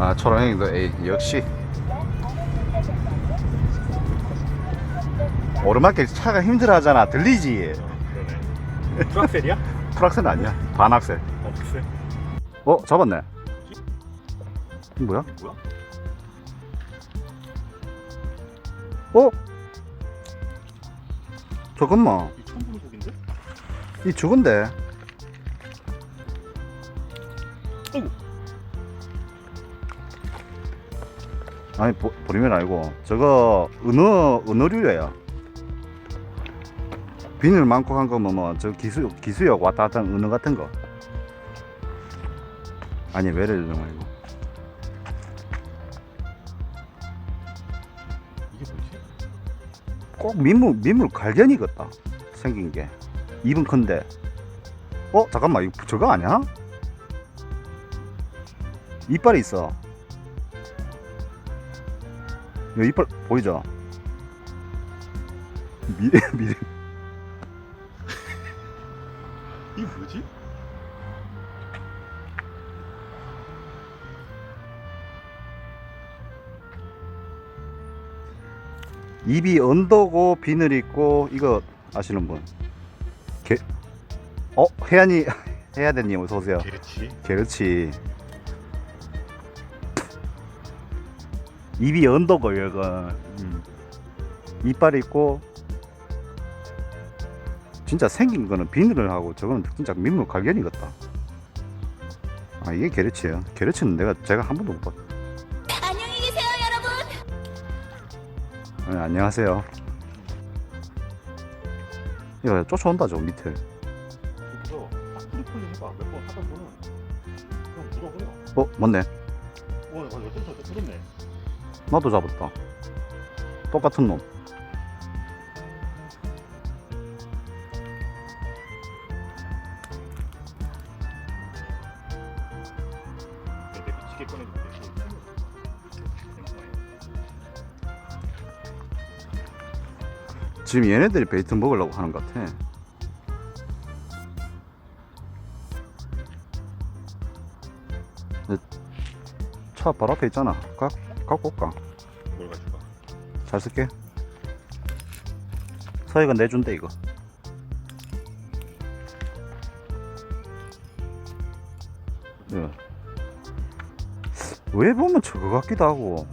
아 초롱행도 에이, 역시. 오르막길 차가 힘들어 하잖아. 들리지? 그러네. 트락셀이야? 풀악셀 아니야. 반악셀. 어. 어 잡았네. 뭐야? 뭐야? 어? 잠깐만 이 처음 보는 곡인데? 이 죽은데. 어이 아니 보, 보리면 아니고 저거 은어 은어류예요. 비늘 많고 한 거면 뭐저 기수 기수역 왔다 갔다 은어 같은 거. 아니 외래를 말고. 이게 뭐지? 꼭 민물 민물 갈견이 같다 생긴 게. 입은 큰데. 어 잠깐만 이거 저거 아니야? 이빨이 있어 이 이빨 보이죠? 미, 미, 이게 뭐지? 입이 언더고 비늘 있고 이거 아시는 분? 개, 어 혜안이 혜야대님 어서 오세요. 그렇지. 그렇지. 입이 언더고 얘가 음. 이빨 있고 진짜 생긴 거는 비늘을 하고 저거는 진짜 민물 갈견이 같다. 아 이게 게르치예요. 게르치는 내가 제가 한 번도 못 봤. 안녕히 계세요, 여러분. 네, 안녕하세요. 이거 쫓아온다 저 밑에. 그냥 물어버려. 어 맞네. 와, 맞아. 좀 더, 들었네. 나도 잡았다. 똑같은 놈. 지금 얘네들이 베이트 먹으려고 하는 것 같아. 차 바로 앞에 있잖아. 가, 갖고 올까? 뭘 가져가? 잘 쓸게. 서희가 내준대, 이거. 예. 왜 보면 저거 같기도 하고.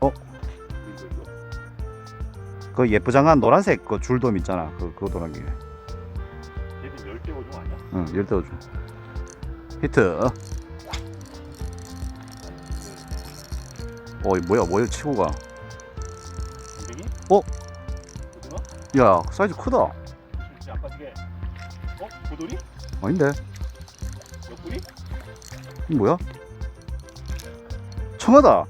어? 그 예쁘장한 노란색 그 줄돔 있잖아. 그, 그거 도랑기. 얘도 열대 어종 아니야? 응, 열대 오줌. 히트. 어, 이 뭐야, 뭐야, 치고 가. 댕댕이? 어? 고등어? 야, 사이즈 크다. 진짜 안 빠지게. 어? 고돌이? 아닌데? 옆구리? 이 뭐야? 청하다.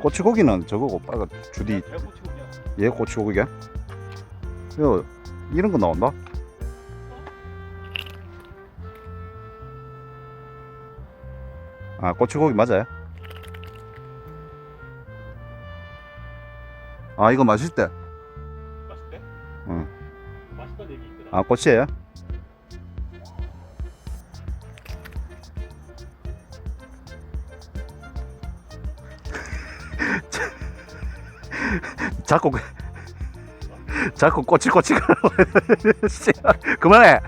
꼬치고기는 저거고, 빨간 주디. 얘 꼬치고기야? 이거, 이런 거 나온다? 아, 꼬치고기 맞아요? 아, 이거 맛있대 맛있대? 응. 맛있다는 얘기 있더라. 아, 꼬치예요? 자꾸 그- 자꾸 꼬치꼬치 그만해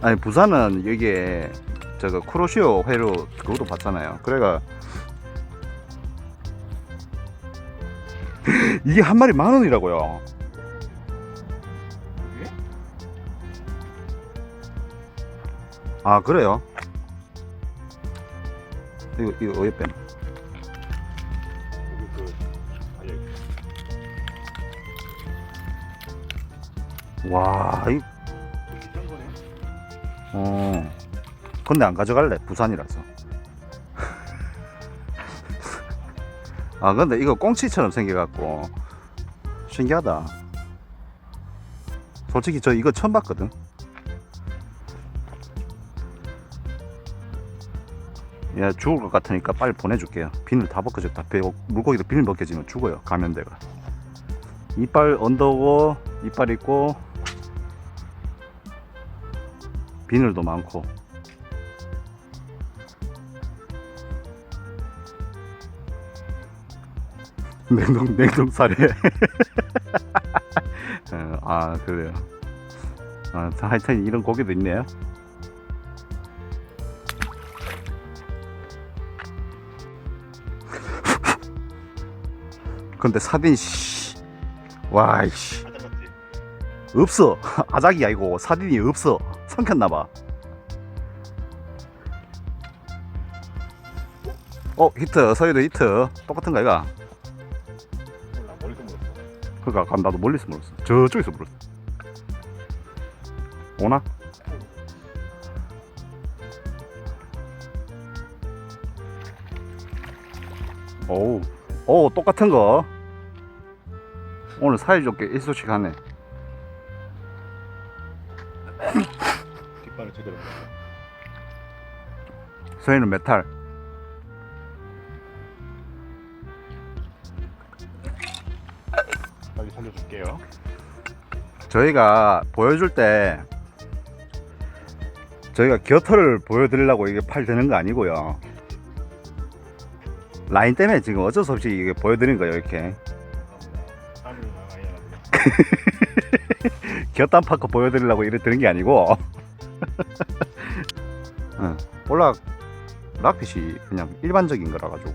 아니 부산은 여기에 저거 크로시오 회로 그것도 봤잖아요 그래가 이게 한 마리 만 원이라고요 그게? 아 그래요? 이거 이거 어디 아예 와, 이. 어. 근데 안 가져갈래 부산이라서. 아 근데 이거 꽁치처럼 생겨갖고 신기하다. 솔직히 저 이거 처음 봤거든. 야 죽을 것 같으니까 빨리 보내줄게요. 비늘 다 벗겨졌다. 배, 물고기도 비늘 벗겨지면 죽어요 감염돼가. 이빨 언더고 이빨 있고 비늘도 많고. 냉동 냉동 사례 어, 아 그래요. 아, 하여튼 이런 고기도 있네요 근데 사딘 씨. 와이씨? 없어. 아작이 아니고 사딘이 없어. 삼켰나봐. 어 히트. 서해도 히트. 똑같은 거 아이가? 몰라 머리도 물었어 그니까 나도 멀리서 물었어. 저쪽에서 물었어. 오나? 오우. 오 똑같은 거 오늘 사이좋게 일소씩 하네. 뒷발을 제대로 서해는 메탈 빨리 살려줄게요. 저희가 보여줄 때 저희가 곁털을 보여드리려고 이게 팔 드는 거 아니고요. 라인 때문에 지금 어쩔 수 없이 이게 보여드린 거예요 이렇게 곁단 파크 보여드리려고 이래 드는 게 아니고. 응. 볼락 락핏이 그냥 일반적인 거라 가지고.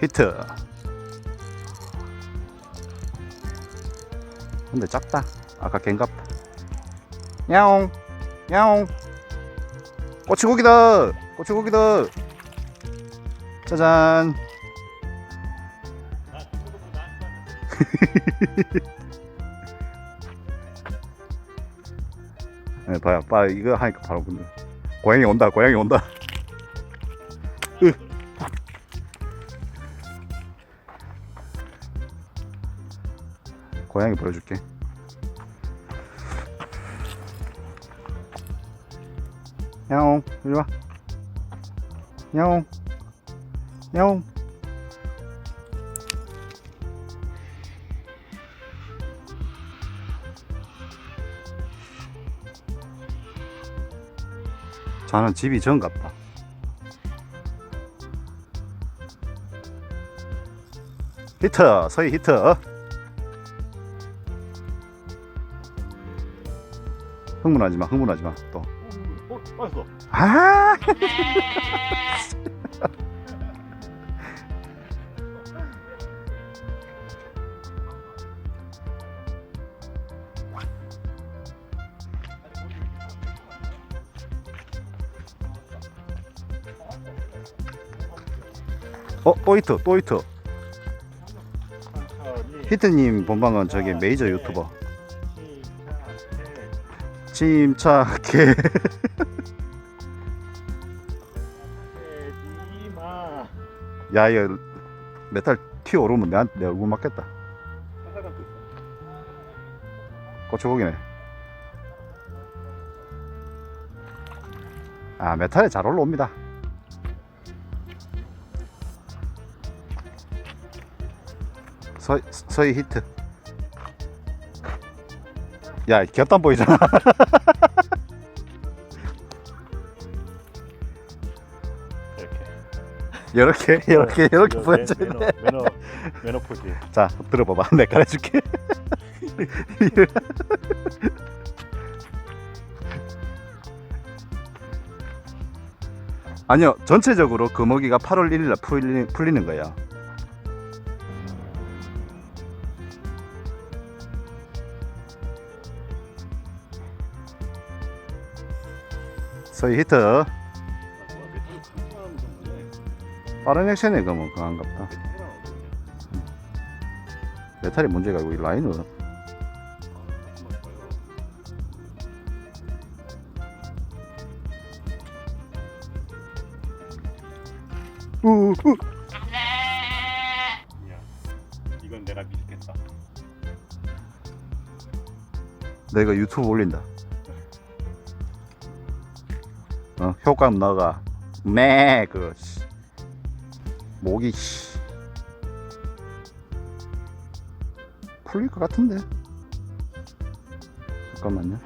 히트. 근데 작다. 아까 갱갑다 야옹. 야옹. 꼬치고기다. 꼬치고기다. 짜잔 네, 봐요. 봐, 이거 하니까 바로 본다. 고양이 온다, 고양이 온다. 으. 고양이 보여줄게. 야옹, 이리 와. 야옹, 야옹. 저는 집이 정 같다. 히트, 서희 히트. 흥분하지 마, 흥분하지 마. 또. 어? 빠졌어 아! 어, 또 히트, 또 히트. 히트님 본방은 저기 메이저 유튜버. 침착해 야, 이거 메탈 튀어 오르면 내, 내 얼굴 맞겠다. 고추고기네. 아, 메탈에 잘 올라옵니다. 서, 서희 히트. 야, 곁단 보이잖아. 이렇게 이렇게, 이렇게, 매- 돼. 매너 매너 매너 포즈 자, 들어봐봐. 내가 가르쳐줄게. 아니요, 전체적으로 금어기가 8월 1일 날 풀리는, 풀리는 거예요. 서희 히트. 빠른 액션에 그뭐 그한갑다. 메탈이 문제가 아니고 이 라인은 우우. 이건 내가 미식했다. 내가 유튜브 올린다 효과음 넣어가. 매그 목이 씨. 풀릴 것 같은데? 잠깐만요.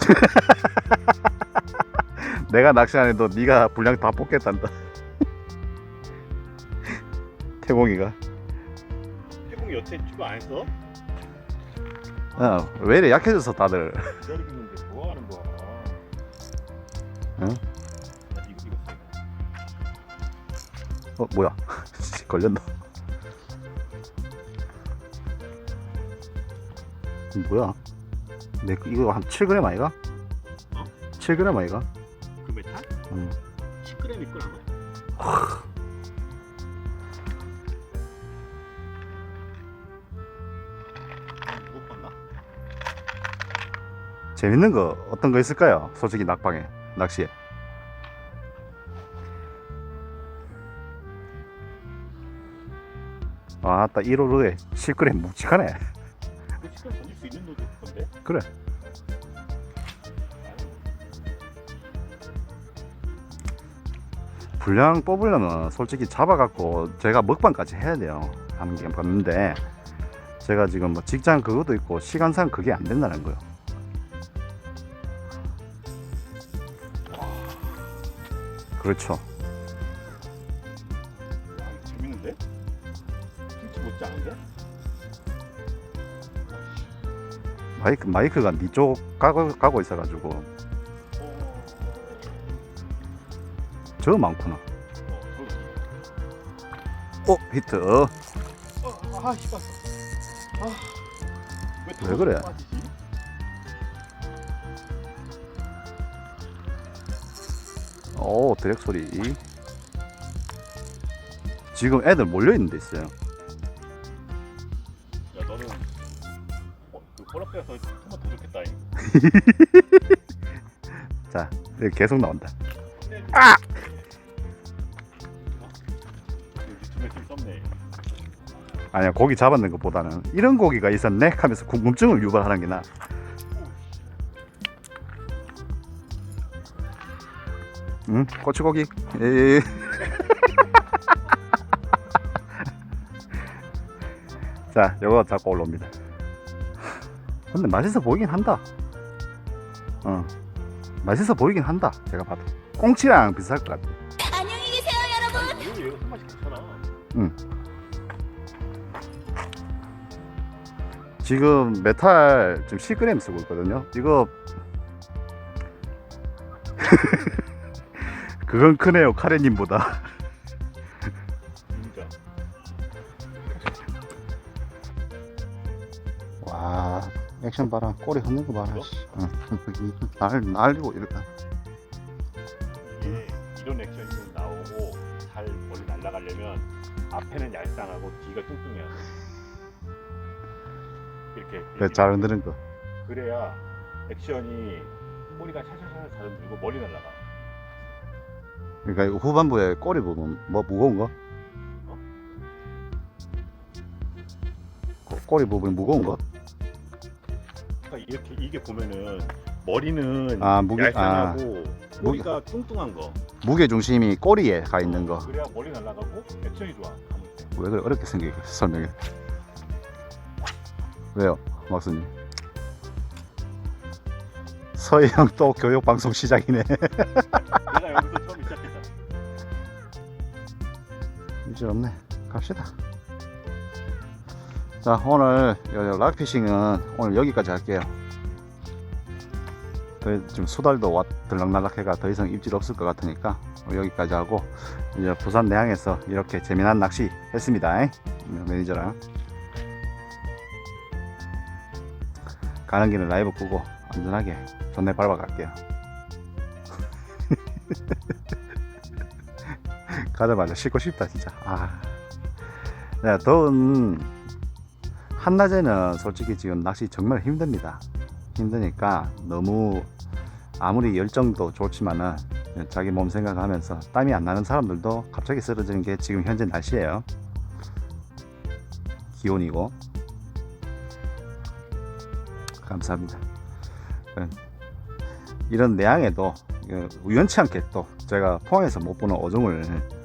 내가 낚시 안 해도 네가 분량 다 뽑겠단다 태공이가 태국이 여태 출발 안 했어? 어, 왜 이래 약해져서 다들 기다리고 있는데 뭐 하는 거야? 응? 나 이거 이거 써. 어 뭐야 걸렸나 뭐야 내 이거 한 7g 아이가? 어? 7g 아이가? 그 메탈? 응. 10g 있걸 아마. 재밌는 거 어떤 거 있을까요? 솔직히 낙방에 낚시에 아따 1호로에 10g 묵직하네 그 10g 던질 수 있는 노도 건데? 그래 분량 뽑으려면 솔직히 잡아갖고 제가 먹방까지 해야 돼요 하는 게 맞는데 제가 지금 뭐 직장 그것도 있고 시간상 그게 안 된다는 거예요 그렇죠 야, 이거 재밌는데? 진짜 못지 않은데? 마이크, 마이크가 니쪽 가고, 가고 있어가지고 어, 저 많구나 어, 어 히트 어, 어, 아, 씨발. 아, 왜 그래? 오 드랙 소리 지금 애들 몰려있는 데 있어요 야, 너는 어, 그 꼬라빼서 토마토 좋겠다. 자 여기 계속 나온다 아! 좀 썼네. 아니야 고기 잡았는 것보다는 이런 고기가 있었네 하면서 궁금증을 유발하는 게 나 응? 고추고기 에이. 자 요거 잡고 올라옵니다 근데 맛있어 보이긴 한다 어 맛있어 보이긴 한다 제가 봐도 꽁치랑 비슷할 것 같아 안녕히 계세요, 여러분. 아니, 이거 손맛이 괜찮아. 지금 메탈 지금 10g 쓰고 있거든요. 이거 그건 크네요 카레님보다. 진짜. 와 액션 봐라 꼬리 흔는 거 봐라. 이거? 씨. 응. 여기 날 날리고 이렇다. 이게 이런 액션이 좀 나오고 잘 멀리 날아가려면 앞에는 얄쌍하고 뒤가 뚱뚱해야 돼. 이렇게. 그래 이렇게. 잘 흔드는 거. 그래야 액션이 꼬리가 샤샤샤 잘 흔들고 멀리 날아가. 그러니까 이거 후반부에 꼬리 부분 뭐 무거운 거? 어? 꼬- 꼬리 부분 무거운 거? 그러니까 이렇게 이게 보면은 머리는 아, 무게- 얄쌍하고 꼬리가 뚱뚱한 거. 무게 중심이 꼬리에 가 있는 거. 그래야 멀리 날아가고 액션이 좋아. 때. 왜 그래 어렵게 생기게 설명해. 왜요, 막수님? 서해형 또 교육 방송 시작이네. 내가 여기서 처음 시작했잖 아. 이제 없네. 갑시다. 자, 오늘 락피싱은 오늘 여기까지 할게요. 더, 지금 수달도 왔, 들락날락해가 더 이상 입질 없을 것 같으니까 여기까지 하고 이제 부산 내항에서 이렇게 재미난 낚시 했습니다. 매니저랑 가는 길은 라이브 끄고 안전하게 존내 밟아 갈게요. 가자마자 씻고 싶다 진짜. 아, 네, 더운 한낮에는 솔직히 지금 낚시 정말 힘듭니다. 힘드니까 너무 아무리 열정도 좋지만은 자기 몸 생각하면서 땀이 안 나는 사람들도 갑자기 쓰러지는 게 지금 현재 날씨예요. 기온이고. 감사합니다. 예. 이런 내양에도 그 우연치 않게 또 제가 포항에서 못 보는 어종을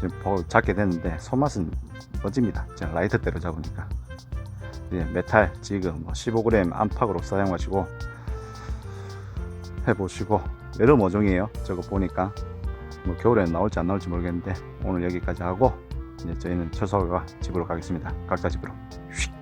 지금 보- 잡게 됐는데 손맛은 멋집니다. 제가 라이트대로 잡으니까. 예, 메탈 지금 뭐 15g 안팎으로 사용하시고 해보시고 여러 어종이에요. 저거 보니까 뭐 겨울에는 나올지 안 나올지 모르겠는데 오늘 여기까지 하고 이제 저희는 철수가 집으로 가겠습니다. 각자 집으로. 휙.